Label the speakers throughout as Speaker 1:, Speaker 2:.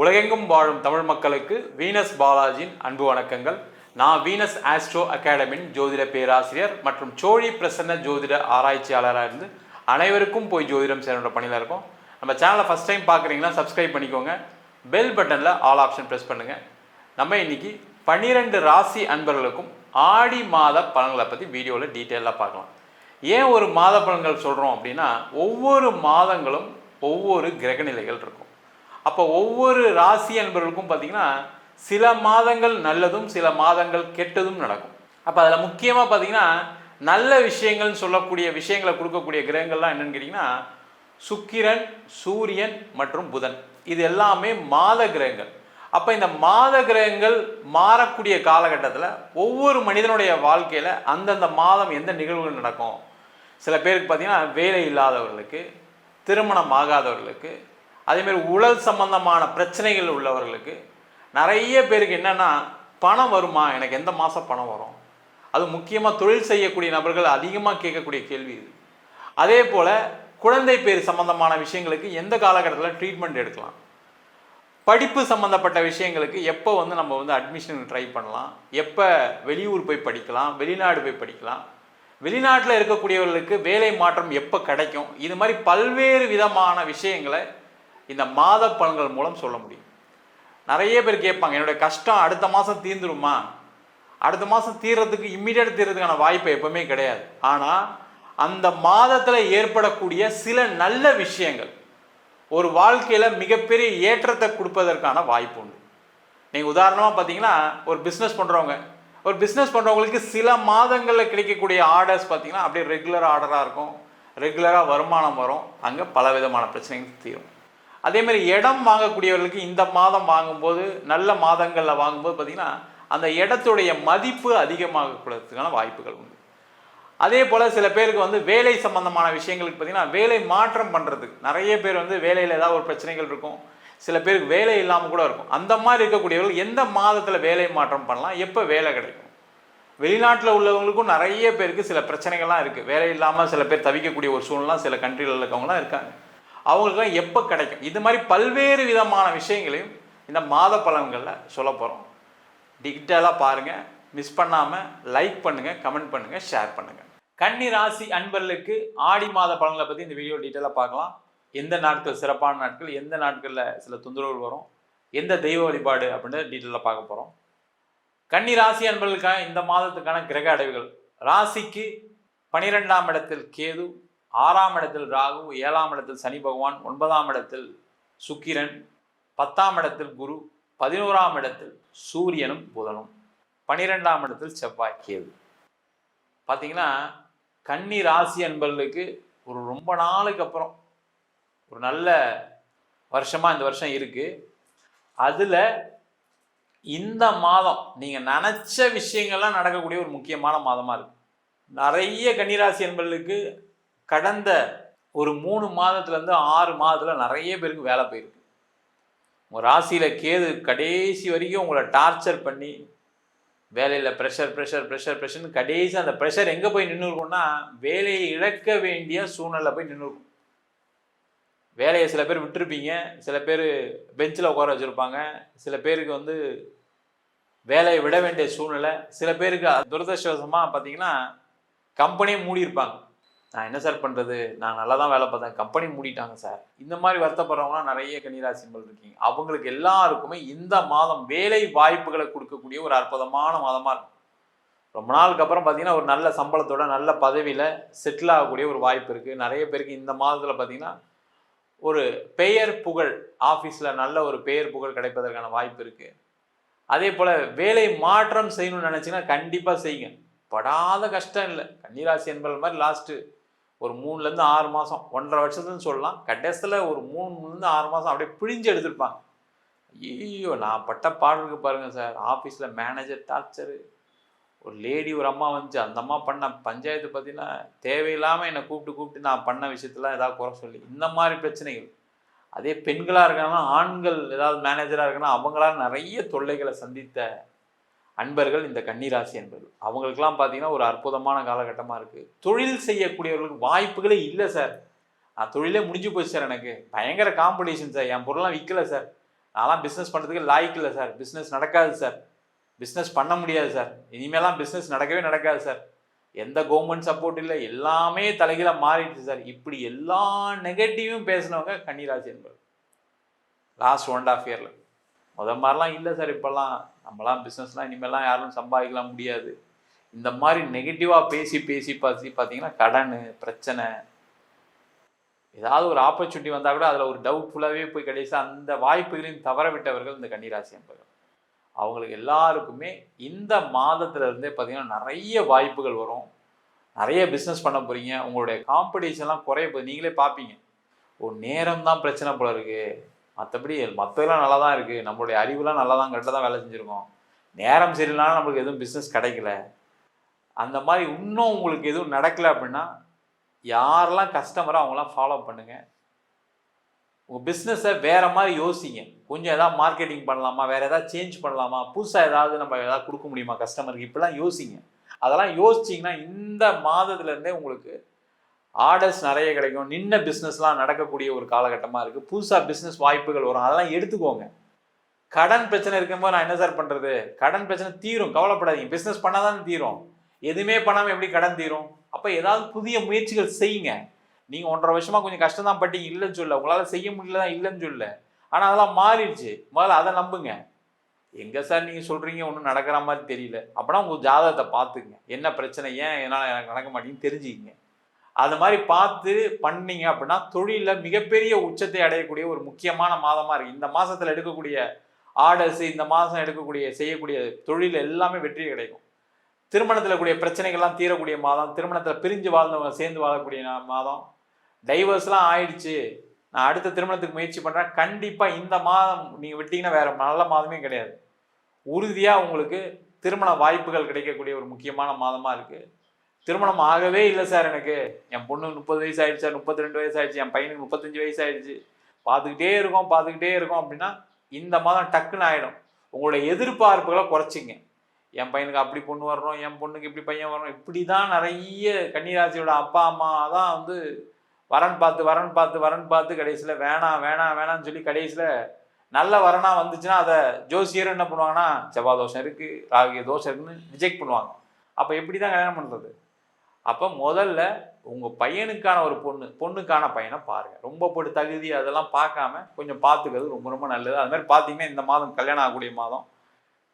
Speaker 1: உலகெங்கும் வாழும் தமிழ் மக்களுக்கு வீனஸ் பாலாஜியின் அன்பு வணக்கங்கள். நான் வீனஸ் ஆஸ்ட்ரோ அகாடமியின் ஜோதிட பேராசிரியர் மற்றும் சோழி பிரசன்ன ஜோதிட ஆராய்ச்சியாளராக இருந்து அனைவருக்கும் போய் ஜோதிடம் சேரோட பணியில் இருக்கோம். நம்ம சேனலை ஃபஸ்ட் டைம் பார்க்குறீங்கன்னா சப்ஸ்கிரைப் பண்ணிக்கோங்க. பெல் பட்டனில் ஆல் ஆப்ஷன் ப்ரெஸ் பண்ணுங்கள் நம்ம இன்னைக்கு பன்னிரெண்டு ராசி அன்பர்களுக்கும் ஆடி மாத பலன்களை பற்றி வீடியோவில் டீட்டெயிலாக பார்க்கலாம். ஏன் ஒரு மாத பலன்கள் சொல்கிறோம் அப்படின்னா ஒவ்வொரு மாதங்களும் ஒவ்வொரு கிரகநிலைகள் இருக்கும். அப்போ ஒவ்வொரு ராசி என்பவர்களுக்கும் பார்த்திங்கன்னா சில மாதங்கள் நல்லதும் சில மாதங்கள் கெட்டதும் நடக்கும். அப்போ அதில் முக்கியமாக பார்த்தீங்கன்னா நல்ல விஷயங்கள்னு சொல்லக்கூடிய விஷயங்களை கொடுக்கக்கூடிய கிரகங்கள்லாம் என்னென்னு கேட்டிங்கன்னா சுக்கிரன் சூரியன் மற்றும் புதன். இது எல்லாமே மாத கிரகங்கள். அப்போ இந்த மாத கிரகங்கள் மாறக்கூடிய காலகட்டத்தில் ஒவ்வொரு மனிதனுடைய வாழ்க்கையில் அந்தந்த மாதம் எந்த நிகழ்வுகள் நடக்கும்? சில பேருக்கு பார்த்தீங்கன்னா வேலை இல்லாதவர்களுக்கு திருமணம் ஆகாதவர்களுக்கு அதேமாதிரி உழல் சம்பந்தமான பிரச்சனைகள் உள்ளவர்களுக்கு நிறைய பேருக்கு என்னென்னா பணம் வருமா? எனக்கு எந்த மாதம் பணம் வரும்? அது முக்கியமாக தொழில் செய்யக்கூடிய நபர்கள் அதிகமாக கேட்கக்கூடிய கேள்வி இது. அதே போல் குழந்தை பேர் சம்பந்தமான விஷயங்களுக்கு எந்த காலகட்டத்தில் ட்ரீட்மெண்ட் எடுக்கலாம்? படிப்பு சம்மந்தப்பட்ட விஷயங்களுக்கு எப்போ வந்து நம்ம வந்து அட்மிஷன் ட்ரை பண்ணலாம்? எப்போ வெளியூர் போய் படிக்கலாம்? வெளிநாடு போய் படிக்கலாம்? வெளிநாட்டில் இருக்கக்கூடியவர்களுக்கு வேலை மாற்றம் எப்போ கிடைக்கும்? இது மாதிரி பல்வேறு விதமான விஷயங்களை இந்த மாத பலன்கள் மூலம் சொல்ல முடியும். நிறைய பேர் கேட்பாங்க என்னுடைய கஷ்டம் அடுத்த மாதம் தீர்ந்துருமா? அடுத்த மாதம் தீர்றதுக்கு இம்மிடியட் தீர்றதுக்கான வாய்ப்பு எப்பவுமே கிடையாது. ஆனால் அந்த மாதத்தில் ஏற்படக்கூடிய சில நல்ல விஷயங்கள் ஒரு வாழ்க்கையில் மிகப்பெரிய ஏற்றத்தை கொடுப்பதற்கான வாய்ப்பு உண்டு. நீங்கள் உதாரணமாக பார்த்தீங்கன்னா ஒரு பிஸ்னஸ் பண்ணுறவங்க ஒரு பிஸ்னஸ் பண்ணுறவங்களுக்கு சில மாதங்களில் கிடைக்கக்கூடிய ஆர்டர்ஸ் பார்த்தீங்கன்னா அப்படியே ரெகுலர் ஆர்டராக இருக்கும். ரெகுலராக வருமானம் வரும். அங்கே பல விதமான பிரச்சனைகள் தீரும். அதே மாதிரி இடம் வாங்கக்கூடியவர்களுக்கு இந்த மாதம் வாங்கும்போது நல்ல மாதங்களில் வாங்கும்போது பார்த்திங்கன்னா அந்த இடத்துடைய மதிப்பு அதிகமாகக்கூடதுக்கான வாய்ப்புகள் உண்டு. அதே போல் சில பேருக்கு வந்து வேலை சம்பந்தமான விஷயங்களுக்கு பார்த்திங்கன்னா வேலை மாற்றம் பண்ணுறதுக்கு நிறைய பேர் வந்து வேலையில் ஏதாவது ஒரு பிரச்சனைகள் இருக்கும். சில பேருக்கு வேலை இல்லாமல் கூட இருக்கும். அந்த மாதிரி இருக்கக்கூடியவர்கள் எந்த மாதத்தில் வேலை மாற்றம் பண்ணலாம்? எப்போ வேலை கிடைக்கும்? வெளிநாட்டில் உள்ளவங்களுக்கும் நிறைய பேருக்கு சில பிரச்சனைகள்லாம் இருக்குது வேலை இல்லாமல் சில பேர் தவிக்கக்கூடிய ஒரு சூழ்நிலாம் சில கண்ட்ரியில் இருக்கவங்களாம் இருக்காங்க. அவங்களுக்குலாம் எப்போ கிடைக்கும்? இது மாதிரி பல்வேறு விதமான விஷயங்களையும் இந்த மாத பலன்களில் சொல்ல போகிறோம் டிஜிட்டலாக பாருங்கள் மிஸ் பண்ணாமல் லைக் பண்ணுங்கள் கமெண்ட் பண்ணுங்கள் ஷேர் பண்ணுங்கள் கன்னி ராசி அன்பர்களுக்கு ஆடி மாத பலன்களை பற்றி இந்த வீடியோ டீட்டெயிலாக பார்க்கலாம். எந்த நாட்கள் சிறப்பான நாட்கள் எந்த நாட்களில் சில தொந்தரவுகள் வரும் எந்த தெய்வ வழிபாடு அப்படின்னு டீட்டெயிலாக பார்க்க போகிறோம் கன்னி ராசி அன்பர்களுக்கான இந்த மாதத்துக்கான கிரக அடைவுகள். ராசிக்கு பனிரெண்டாம் இடத்தில் கேது ஆறாம் இடத்தில் ராகு ஏழாம் இடத்தில் சனி பகவான் ஒன்பதாம் இடத்தில் சுக்கிரன் பத்தாம் இடத்தில் குரு பதினோராம் இடத்தில் சூரியனும் புதனும். பனிரெண்டாம் இடத்தில் செவ்வாய் கேது. பார்த்தீங்கன்னா கன்னி ராசி அன்பர்களுக்கு ஒரு ரொம்ப நாளுக்கு அப்புறம் ஒரு நல்ல வருஷமாக இந்த வருஷம் இருக்குது அதில் இந்த மாதம் நீங்கள் நினச்ச விஷயங்கள்லாம் நடக்கக்கூடிய ஒரு முக்கியமான மாதமாக இருக்குது நிறைய கன்னிராசி என்பர்களுக்கு கடந்த ஒரு மூணு மாதத்துலேருந்து ஆறு மாதத்தில் நிறைய பேருக்கு வேலை போயிருக்கு. உங்கள் ராசியில் கேது கடைசி வரைக்கும் உங்களை டார்ச்சர் பண்ணி வேலையில் ப்ரெஷர் ப்ரெஷர் ப்ரெஷர் ப்ரெஷர்னு கடைசி அந்த ப்ரெஷர் எங்கே போய் நின்று இருக்கும்னா வேலையை இழக்க வேண்டிய சூழ்நிலை போய் நின்று இருக்கும் வேலையை சில பேர் விட்டுருப்பீங்க. சில பேர் பெஞ்சில் உட்கார வச்சுருப்பாங்க. சில பேருக்கு வந்து வேலையை விட வேண்டிய சூழ்நிலை. சில பேருக்கு துரதிருஷ்டவசமாக பார்த்தீங்கன்னா கம்பெனியே மூடியிருப்பாங்க. நான் என்ன சார் பண்ணுறது நான் நல்லா தான் வேலை பார்த்தேன். கம்பெனி மூடிட்டாங்க சார். இந்த மாதிரி வருத்தப்படுறவங்களாம் நிறைய கன்னிராசிகள் இருக்கீங்க. அவங்களுக்கு எல்லாருக்குமே இந்த மாதம் வேலை வாய்ப்புகளை கொடுக்கக்கூடிய ஒரு அற்புதமான மாதமாக இருக்கும் ரொம்ப நாளுக்கு அப்புறம் பார்த்தீங்கன்னா ஒரு நல்ல சம்பளத்தோட நல்ல பதவியில் செட்டில் ஆகக்கூடிய ஒரு வாய்ப்பு இருக்குது நிறைய பேருக்கு இந்த மாதத்தில் பார்த்தீங்கன்னா ஒரு பெயர் புகழ் ஆஃபீஸில் நல்ல ஒரு பெயர் புகழ் கிடைப்பதற்கான வாய்ப்பு இருக்குது அதே போல் வேலை மாற்றம் செய்யணும்னு நினச்சிங்கன்னா கண்டிப்பாக செய்யுங்க. படாத கஷ்டம் இல்லை. கன்னிராசி என்பது மாதிரி லாஸ்ட்டு ஒரு மூணுலேருந்து ஆறு மாதம் ஒன்றரை வருஷத்துன்னு சொல்லலாம். கடைசியில் ஒரு மூணுலேருந்து ஆறு மாதம் அப்படியே பிழிஞ்சு எடுத்திருப்பாங்க. ஐயோ நான் பட்ட பாடலுக்கு பாருங்கள் சார். ஆஃபீஸில் மேனேஜர் டார்ச்சரு ஒரு லேடி ஒரு அம்மா வந்துச்சு. அந்த அம்மா பண்ண பஞ்சாயத்து பார்த்தீங்கன்னா தேவையில்லாமல் என்னை கூப்பிட்டு கூப்பிட்டு நான் பண்ண விஷயத்தெல்லாம் ஏதாவது குறை சொல்லி இந்த மாதிரி பிரச்சனைகள். அதே பெண்களாக இருக்காங்கன்னா ஆண்கள் ஏதாவது மேனேஜராக இருக்குன்னா அவங்களால நிறைய தொல்லைகளை சந்தித்த அன்பர்கள் இந்த கன்னிராசி என்பது. அவங்களுக்கெல்லாம் பார்த்தீங்கன்னா ஒரு அற்புதமான காலகட்டமாக இருக்குது தொழில் செய்யக்கூடியவர்களுக்கு வாய்ப்புகளே இல்லை சார். நான் தொழிலே முடிஞ்சு போச்சு சார் எனக்கு. பயங்கர காம்படிஷன் சார். என் பொருள்லாம் விற்கல சார். நான்லாம் பிஸ்னஸ் பண்ணுறதுக்கு லாய்க்கு இல்லை சார். பிஸ்னஸ் நடக்காது சார். பிஸ்னஸ் பண்ண முடியாது சார். இனிமேலாம் பிஸ்னஸ் நடக்கவே நடக்காது சார். எந்த கவர்மெண்ட் சப்போர்ட் இல்லை. எல்லாமே தலைகீழாக மாறிடுச்சு சார். இப்படி எல்லா நெகட்டிவும் பேசினவங்க கன்னிராசி என்பது. லாஸ்ட் ஒன் அண்ட் ஆஃப் இயரில் முத மாதிரிலாம் இல்லை சார் இப்போல்லாம். நம்மலாம் பிஸ்னஸ்லாம் இனிமேலாம் யாரும் சம்பாதிக்கலாம் முடியாது. இந்த மாதிரி நெகட்டிவாக பேசி பேசி பார்த்து பார்த்தீங்கன்னா கடன் பிரச்சனை. ஏதாவது ஒரு ஆப்பர்ச்சுனிட்டி வந்தால் கூட அதில் ஒரு டவுட்ஃபுல்லாகவே போய் கடைசி அந்த வாய்ப்புகளையும் தவற விட்டவர்கள் இந்த கன்னிராசி என்பது அவங்களுக்கு எல்லாருக்குமே இந்த மாதத்துல இருந்தே பார்த்தீங்கன்னா நிறைய வாய்ப்புகள் வரும். நிறைய பிஸ்னஸ் பண்ண போகிறீங்க உங்களுடைய காம்படிஷன்லாம் குறைய போகுது. நீங்களே பார்ப்பீங்க ஓ நேரம் தான் பிரச்சனை போல இருக்குது மற்றபடி மற்றதெல்லாம் நல்லா தான் இருக்குது நம்மளுடைய அறிவுலாம் நல்லா தான் கரெக்டாக தான் வேலை செஞ்சுருக்கோம். நேரம் சரியில்லைனாலும் நம்மளுக்கு எதுவும் பிஸ்னஸ் கிடைக்கல. அந்த மாதிரி இன்னும் உங்களுக்கு எதுவும் நடக்கலை அப்படின்னா யாரெல்லாம் கஸ்டமரோ அவங்களாம் ஃபாலோ பண்ணுங்கள் உங்கள் பிஸ்னஸை வேறு மாதிரி யோசிங்க. கொஞ்சம் எதாவது மார்க்கெட்டிங் பண்ணலாமா? வேறு எதாவது சேஞ்ச் பண்ணலாமா? புதுசாக ஏதாவது நம்ம எதாவது கொடுக்க முடியுமா கஸ்டமருக்கு இப்படிலாம் யோசிங்க. அதெல்லாம் யோசிச்சிங்கன்னா இந்த மாதத்துலேருந்தே உங்களுக்கு ஆர்டர்ஸ் நிறைய கிடைக்கும். நின்ன பிஸ்னஸ்லாம் நடக்கக்கூடிய ஒரு காலகட்டமாக இருக்குது புதுசாக பிஸ்னஸ் வாய்ப்புகள் வரும். அதெல்லாம் எடுத்துக்கோங்க. கடன் பிரச்சனை இருக்கும்போது நான் என்ன சார் பண்ணுறது கடன் பிரச்சனை தீரும். கவலைப்படாதீங்க. பிஸ்னஸ் பண்ணால் தான் தீரும். எதுவுமே பண்ணாமல் எப்படி கடன் தீரும்? அப்போ ஏதாவது புதிய முயற்சிகள் செய்யுங்க. நீங்கள் ஒன்றரை வருஷமாக கொஞ்சம் கஷ்டம் தான் பட்டீங்க. இல்லைன்னு சொல்ல உங்களால் செய்ய முடியல தான் இல்லைன்னு சொல்ல ஆனால் அதெல்லாம் மாறிடுச்சு. முதல்ல அதை நம்புங்க. எங்கே சார் நீங்கள் சொல்கிறீங்க ஒன்றும் நடக்கிற மாதிரி தெரியல. அப்படின்னா உங்கள் ஜாதகத்தை பார்த்துக்குங்க. என்ன பிரச்சனை ஏன் என்னால் எனக்கு நடக்க மாட்டேங்குன்னு தெரிஞ்சுக்கிங்க. அது மாதிரி பார்த்து பண்ணீங்க அப்படின்னா தொழிலில் மிகப்பெரிய உச்சத்தை அடையக்கூடிய ஒரு முக்கியமான மாதமாக இருக்குது இந்த மாதத்தில் எடுக்கக்கூடிய ஆர்டர்ஸ் இந்த மாதம் எடுக்கக்கூடிய செய்யக்கூடிய தொழில் எல்லாமே வெற்றி கிடைக்கும் திருமணத்தில் கூடிய பிரச்சனைகள்லாம் தீரக்கூடிய மாதம் திருமணத்தில் பிரிஞ்சு வாழ்ந்தவங்க சேர்ந்து வாழக்கூடிய மாதம். டைவர்ஸ்லாம் ஆயிடுச்சு. நான் அடுத்த திருமணத்துக்கு முயற்சி பண்ணுறேன் கண்டிப்பாக இந்த மாதம் நீங்கள் விட்டிங்கன்னா வேறு நல்ல மாதமே கிடையாது. உறுதியாக உங்களுக்கு திருமண வாய்ப்புகள் கிடைக்கக்கூடிய ஒரு முக்கியமான மாதமாக இருக்குது திருமணம் ஆகவே இல்லை சார் எனக்கு. என் பொண்ணு முப்பது வயசு ஆயிடுச்சு சார் முப்பத்தி ரெண்டு வயசு ஆயிடுச்சு என் பையனுக்கு முப்பத்தஞ்சு வயசு ஆயிடுச்சு பார்த்துக்கிட்டே இருக்கோம் பார்த்துக்கிட்டே இருக்கோம் அப்படின்னா இந்த மாதம் டக்குன்னு ஆகிடும் உங்களோட எதிர்பார்ப்புகளை குறைச்சிங்க. என் பையனுக்கு அப்படி பொண்ணு வரணும் என் பொண்ணுக்கு இப்படி பையன் வரணும் இப்படி தான் நிறைய கன்னிராசியோட அப்பா அம்மா தான் வந்து வரன் பார்த்து வரன் பார்த்து வரன் பார்த்து கடைசியில் வேணாம் வேணாம் வேணாம்னு சொல்லி கடைசியில் நல்ல வரனாக வந்துச்சுன்னா அதை ஜோசியர் என்ன பண்ணுவாங்கன்னா செவ்வாய் தோஷம் இருக்குது ராகு தோஷம் இருக்குன்னு ரிஜெக்ட் பண்ணுவாங்க. அப்போ எப்படி தான் கல்யாணம் பண்ணுறது அப்போ முதல்ல உங்கள் பையனுக்கான ஒரு பொண்ணு பொண்ணுக்கான பையனை பாருங்கள் ரொம்ப போட்டு தகுதி அதெல்லாம் பார்க்காம கொஞ்சம் பார்த்துக்கிறது ரொம்ப ரொம்ப நல்லது. அது மாதிரி பார்த்தீங்கன்னா இந்த மாதம் கல்யாணம் ஆகக்கூடிய மாதம்.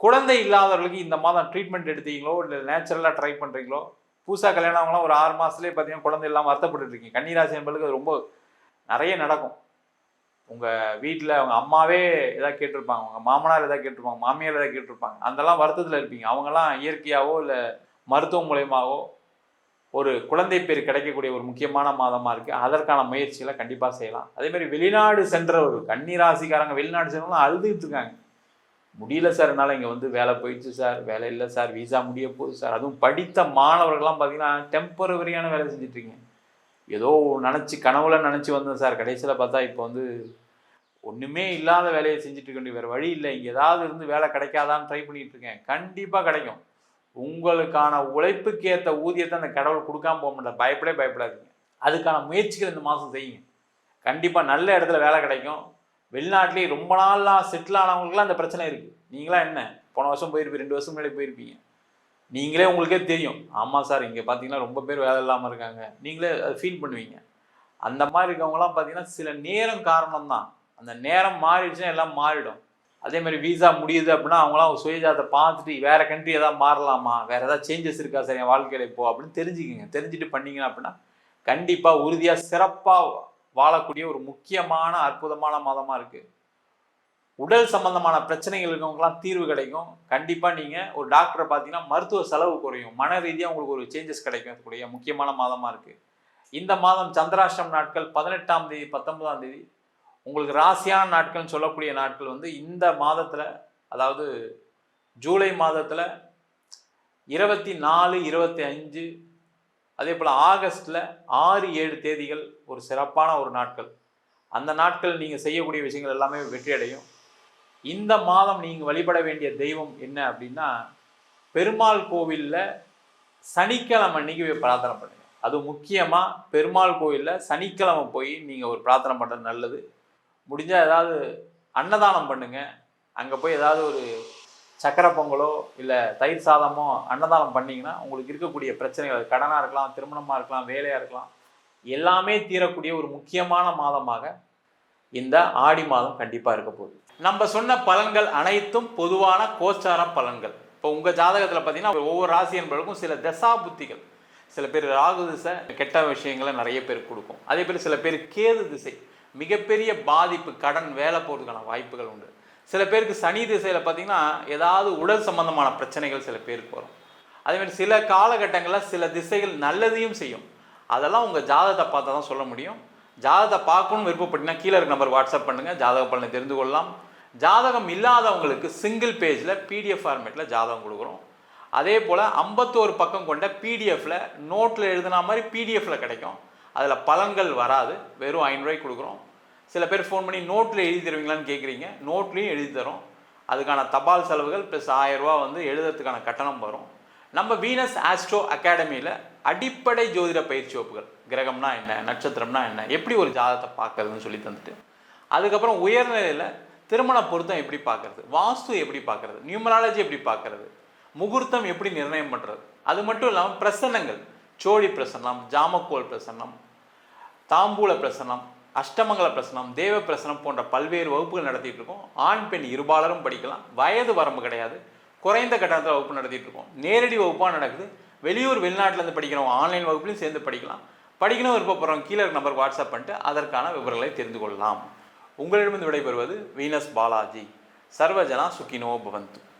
Speaker 1: குழந்தை இல்லாதவர்களுக்கு இந்த மாதம் ட்ரீட்மெண்ட் எடுத்தீங்களோ இல்லை நேச்சுரலாக ட்ரை பண்ணுறீங்களோ புதுசாக கல்யாணம் ஆகலாம் ஒரு ஆறு மாதத்துலேயே பார்த்தீங்கன்னா குழந்தை இல்லாமல் வருத்தப்பட்டு இருக்கீங்க கன்னிராசி என்பதுக்கு அது ரொம்ப நிறைய நடக்கும். உங்கள் வீட்டில் அவங்க அம்மாவே எதாவது கேட்டிருப்பாங்க உங்கள் மாமனார் எதாவது கேட்டிருப்பாங்க மாமியார் எதாவது கேட்டிருப்பாங்க அதெல்லாம் வருத்தத்தில் இருப்பீங்க. அவங்கெல்லாம் இயற்கையாகவோ இல்லை மருத்துவம் மூலயமாவோ ஒரு குழந்தை பேர் கிடைக்கக்கூடிய ஒரு முக்கியமான மாதமாக இருக்குது அதற்கான முயற்சிகளை கண்டிப்பாக செய்யலாம். அதேமாதிரி வெளிநாடு சென்றவர்கள் கன்னிராசிக்காரங்க வெளிநாடு சென்றவங்களும் அழுதுகிட்டு இருக்காங்க. முடியல சார் என்னால் இங்கே வந்து வேலை போயிடுச்சு சார் வேலை இல்லை சார் வீசா முடிய போகுது சார். அதுவும் படித்த மாணவர்கள்லாம் பார்த்தீங்கன்னா டெம்பரவரியான வேலை செஞ்சிட்ருக்கீங்க ஏதோ நினச்சி கனவுல நினச்சி வந்தேன் சார். கடைசியில் பார்த்தா இப்போ வந்து ஒன்றுமே இல்லாத வேலையை செஞ்சுட்டு இருக்க வேண்டிய வேறு வழி இல்லை. இங்கே ஏதாவது இருந்து வேலை கிடைக்காதான்னு ட்ரை பண்ணிகிட்டு இருக்கேன். கண்டிப்பாக கிடைக்கும். உங்களுக்கான உழைப்புக்கு ஏற்ற ஊதியத்தை அந்த கடவுள் கொடுக்காம போக மாட்டார். பயப்படே பயப்படாதீங்க. அதுக்கான முயற்சிகள் இந்த மாதம் செய்யுங்க. கண்டிப்பாக நல்ல இடத்துல வேலை கிடைக்கும். வெளிநாட்டிலேயே ரொம்ப நாளாக செட்டில் ஆனவங்களுக்குலாம் அந்த பிரச்சனை இருக்குது நீங்களாம் என்ன? போன வருஷம் போயிருப்பீங்க ரெண்டு வருஷம் முன்னாடி போயிருப்பீங்க. நீங்களே உங்களுக்கே தெரியும். ஆமாம் சார் இங்கே பார்த்தீங்கன்னா ரொம்ப பேர் வேலை இல்லாமல் இருக்காங்க. நீங்களே அதை ஃபீல் பண்ணுவீங்க. அந்த மாதிரி இருக்கவங்களாம் பார்த்தீங்கன்னா சில நேரம் காரணம் தான் அந்த நேரம் மாறிடுச்சுன்னா எல்லாம் மாறிடும். அதே மாதிரி வீசா முடியுது அப்படின்னா அவங்களாம் சுயஜாத்தை பார்த்துட்டு வேறு கண்ட்ரி ஏதாவது மாறலாமா? வேறு ஏதாவது சேஞ்சஸ் இருக்கா சார் என் வாழ்க்கையில் இப்போ அப்படின்னு தெரிஞ்சுக்கிங்க. தெரிஞ்சுட்டு பண்ணிங்க அப்படின்னா கண்டிப்பாக உறுதியாக சிறப்பாக வாழக்கூடிய ஒரு முக்கியமான அற்புதமான மாதமாக இருக்குது உடல் சம்பந்தமான பிரச்சனைகள் இருக்கவங்கலாம் தீர்வு கிடைக்கும். கண்டிப்பாக நீங்கள் ஒரு டாக்டரை பார்த்தீங்கன்னா மருத்துவ செலவு குறையும். மன ரீதியாக உங்களுக்கு ஒரு சேஞ்சஸ் கிடைக்கக்கூடிய முக்கியமான மாதமாக இருக்குது இந்த மாதம் சந்திராஷ்டம் நாட்கள் பதினெட்டாம் தேதி பத்தொன்பதாம் தேதி உங்களுக்கு ராசியான நாட்கள்னு சொல்லக்கூடிய நாட்கள் வந்து இந்த மாதத்தில் அதாவது ஜூலை மாதத்தில் இருபத்தி நாலு இருபத்தி அஞ்சு அதே போல் ஆகஸ்டில் ஆறு ஏழு தேதிகள் ஒரு சிறப்பான ஒரு நாட்கள். அந்த நாட்கள் நீங்கள் செய்யக்கூடிய விஷயங்கள் எல்லாமே வெற்றி அடையும். இந்த மாதம் நீங்கள் வழிபட வேண்டிய தெய்வம் என்ன அப்படின்னா பெருமாள் கோவிலில் சனிக்கிழமை அன்னைக்கு பிரார்த்தனை பண்ணுங்கள் அது முக்கியமாக பெருமாள் கோவிலில் சனிக்கிழமை போய் நீங்கள் ஒரு பிரார்த்தனை பண்ணுறது நல்லது. முடிஞ்சால் ஏதாவது அன்னதானம் பண்ணுங்க. அங்கே போய் ஏதாவது ஒரு சக்கரை பொங்கலோ இல்லை தயிர் சாதமோ அன்னதானம் பண்ணிங்கன்னா உங்களுக்கு இருக்கக்கூடிய பிரச்சனைகள் கடனாக இருக்கலாம் திருமணமாக இருக்கலாம் வேலையாக இருக்கலாம் எல்லாமே தீரக்கூடிய ஒரு முக்கியமான மாதமாக இந்த ஆடி மாதம் கண்டிப்பாக இருக்க போகுது. நம்ம சொன்ன பலன்கள் அனைத்தும் பொதுவான கோச்சார பலன்கள். இப்போ உங்கள் ஜாதகத்தில் பார்த்தீங்கன்னா ஒவ்வொரு ராசி என்பவர்களுக்கும் சில தசா புத்திகள். சில பேர் ராகு திசை கெட்ட விஷயங்களை நிறைய பேர் கொடுக்கும். அதே பேர் சில பேர் கேது திசை. மிகப்பெரிய பாதிப்பு கடன் வேலை போகிறதுக்கான வாய்ப்புகள் உண்டு. சில பேருக்கு சனி திசையில் பார்த்தீங்கன்னா ஏதாவது உடல் சம்பந்தமான பிரச்சனைகள் சில பேருக்கு வரும். அதேமாதிரி சில காலகட்டங்களில் சில திசைகள் நல்லதையும் செய்யும். அதெல்லாம் உங்கள் ஜாதகத்தை பார்த்தா தான் சொல்ல முடியும். ஜாதகத்தை பார்க்கணும் விருப்பப்பட்டீங்கன்னா கீழே இருக்க நம்பர் வாட்ஸ்அப் பண்ணுங்கள் ஜாதக பலனை தெரிந்து கொள்ளலாம். ஜாதகம் இல்லாதவங்களுக்கு சிங்கிள் பேஜில் பிடிஎஃப் ஃபார்மேட்டில் ஜாதகம் கொடுக்குறோம். அதே போல் ஐம்பத்தோரு பக்கம் கொண்ட பிடிஎஃப்பில் நோட்டில் எழுதுனா மாதிரி பிடிஎஃப்பில் கிடைக்கும். அதில் பலன்கள் வராது. வெறும் ஐநூறுரூவாய்க்கு கொடுக்குறோம். சில பேர் ஃபோன் பண்ணி நோட்டில் எழுதி தருவீங்களான்னு கேட்குறீங்க நோட்லேயும் எழுதி தரோம் அதுக்கான தபால் செலவுகள் ப்ளஸ் ஆயரூவா வந்து எழுதுறதுக்கான கட்டணம் வரும். நம்ம வீனஸ் ஆஸ்ட்ரோ அகாடமியில் அடிப்படை ஜோதிட பயிற்சி வகுப்புகள். கிரகம்னா என்ன நட்சத்திரம்னா என்ன எப்படி ஒரு ஜாதகத்தை பார்க்கறதுன்னு சொல்லி தந்துட்டு. அதுக்கப்புறம் உயர்நிலையில் திருமண பொருத்தம் எப்படி பார்க்கறது வாஸ்து எப்படி பார்க்கறது நியூமராலஜி எப்படி பார்க்கறது முகூர்த்தம் எப்படி நிர்ணயம் பண்ணுறது அது மட்டும் இல்லாமல் பிரசன்னங்கள். சோழி பிரசன்னம் ஜாமக்கோல் பிரசன்னம் தாம்பூல பிரசனம் அஷ்டமங்கல பிரசனம் தேவ பிரசனம் போன்ற பல்வேறு வகுப்புகள் நடத்திட்டு இருக்கோம். ஆண் பெண் இருபாலரும் படிக்கலாம். வயது வரம்பு கிடையாது. குறைந்த கட்டணத்தில் வகுப்பு நடத்திட்டு இருக்கோம். நேரடி வகுப்பாக நடக்குது. வெளியூர் வெளிநாட்டிலேருந்து படிக்கிறவங்க ஆன்லைன் வகுப்புலையும் சேர்ந்து படிக்கலாம். படிக்கணும் விருப்பப்படுறவங்க கீழே இருக்க நம்பருக்கு வாட்ஸ்அப் பண்ணிட்டு அதற்கான விவரங்களை தெரிந்து கொள்ளலாம். உங்களிடமிருந்து விடைபெறுவது வீனஸ் பாலாஜி. சர்வஜனா சுகினோ பவந்து.